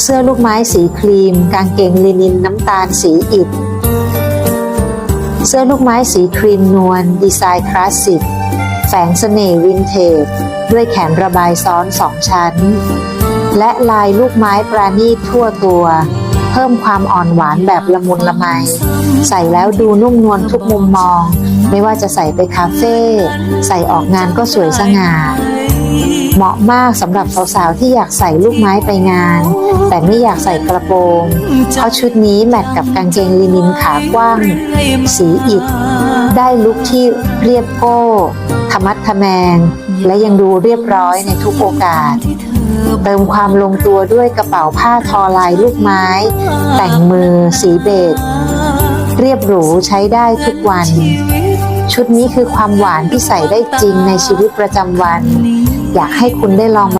เสื้อลูกไม้สีครีม กางเกงลินินน้ำตาลสีอิฐ เสื้อลูกไม้สีครีมนวลดีไซน์คลาสสิก แฝงเสน่ห์วินเทจ ด้วยแขนระบายซ้อนสองชั้น และลายลูกไม้ปราณีตทั่วตัว เพิ่มความอ่อนหวานแบบละมุนละไม ใส่แล้วดูนุ่มนวลทุกมุมมอง ไม่ว่าจะใส่ไปคาเฟ่ ใส่ออกงานก็สวยสง่า เหมาะมากสำหรับสาวๆที่อยากใส่ลูกไม้ไปงาน แต่ไม่อยากใส่กระโปรงเพราะชุดนี้แมทกับกางเกงลินินขากว้าง สีอิฐ ได้ลุคที่เรียบโก้ธรรมัดทแมง และยังดูเรียบร้อยในทุกโอกาส เติมความลงตัวด้วยกระเป๋าผ้าทอลายลูกไม้ แต่งมือสีเบจเรียบหรูใช้ได้ทุกวัน ชุดนี้คือความหวานที่ใส่ได้จริงในชีวิตประจำวัน อยากให้คุณได้ลอง